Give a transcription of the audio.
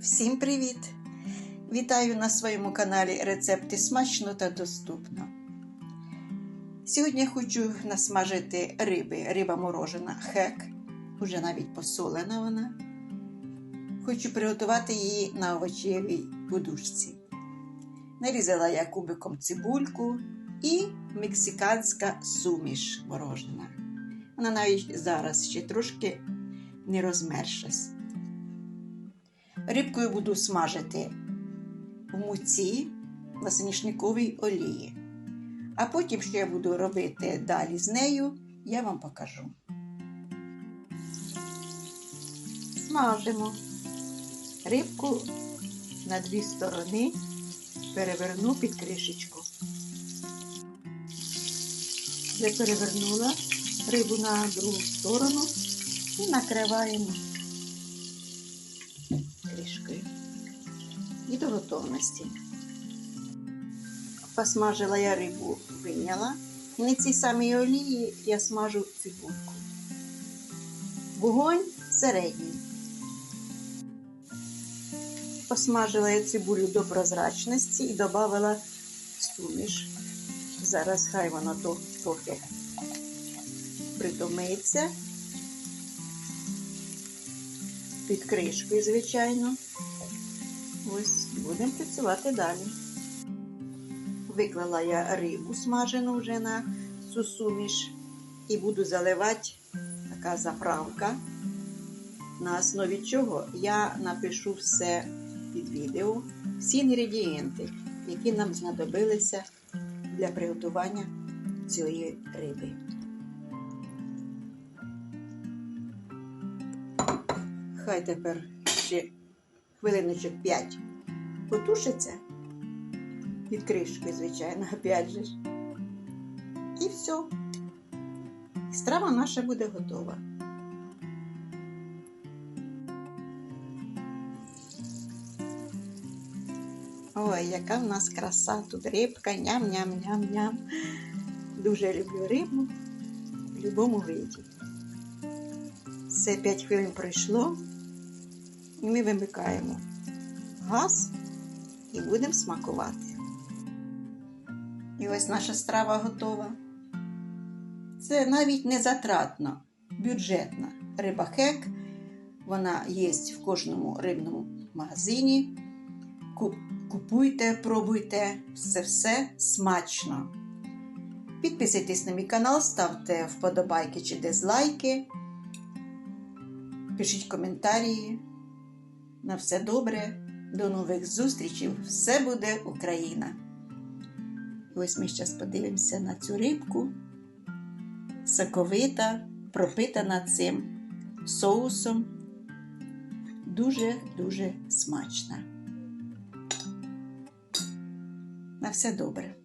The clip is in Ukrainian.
Всім привіт! Вітаю на своєму каналі Рецепти смачно та доступно. Сьогодні хочу насмажити риби. Риба морожена хек, уже навіть посолена вона. Хочу приготувати її на овочевій подушці. Нарізала я кубиком цибульку і мексиканська суміш морожена. Вона навіть зараз ще трошки не розмершась. Рибкою буду смажити в муці на соняшниковій олії. А потім, що я буду робити далі з нею, я вам покажу. Смажимо рибку на дві сторони, переверну під кришечку. Я перевернула рибу на другу сторону і накриваємо кришкою. І до готовності. Посмажила я рибу, виняла. І на цій самій олії я смажу цибульку. Вогонь середній. Посмажила я цибулю до прозрачності і додала суміш. Зараз хай воно трохи притомиться. Під кришкою, звичайно. Ось, будемо працювати далі. Виклала я рибу смажену вже на цю суміш і буду заливати така заправка. На основі чого я напишу все під відео, всі інгредієнти, які нам знадобилися для приготування цієї риби. Хай тепер ще хвилиночок 5 потушиться під кришкою, звичайно, опять же. І все. Страва наша буде готова. Ой, яка в нас краса тут рибка, ням-ням-ням-ням. Дуже люблю рибу в будь-якому виді. Все 5 хвилин пройшло, і ми вимикаємо газ і будемо смакувати. І ось наша страва готова. Це навіть не затратно, бюджетна риба хек. Вона є в кожному рибному магазині. Купуйте, пробуйте, все все смачно. Підписуйтесь на мій канал, ставте вподобайки чи дизлайки. Пишіть коментарі. На все добре. До нових зустрічей. Все буде Україна. Ось ми зараз подивимося на цю рибку. Соковита, пропитана цим соусом. Дуже-дуже смачна. На все добре.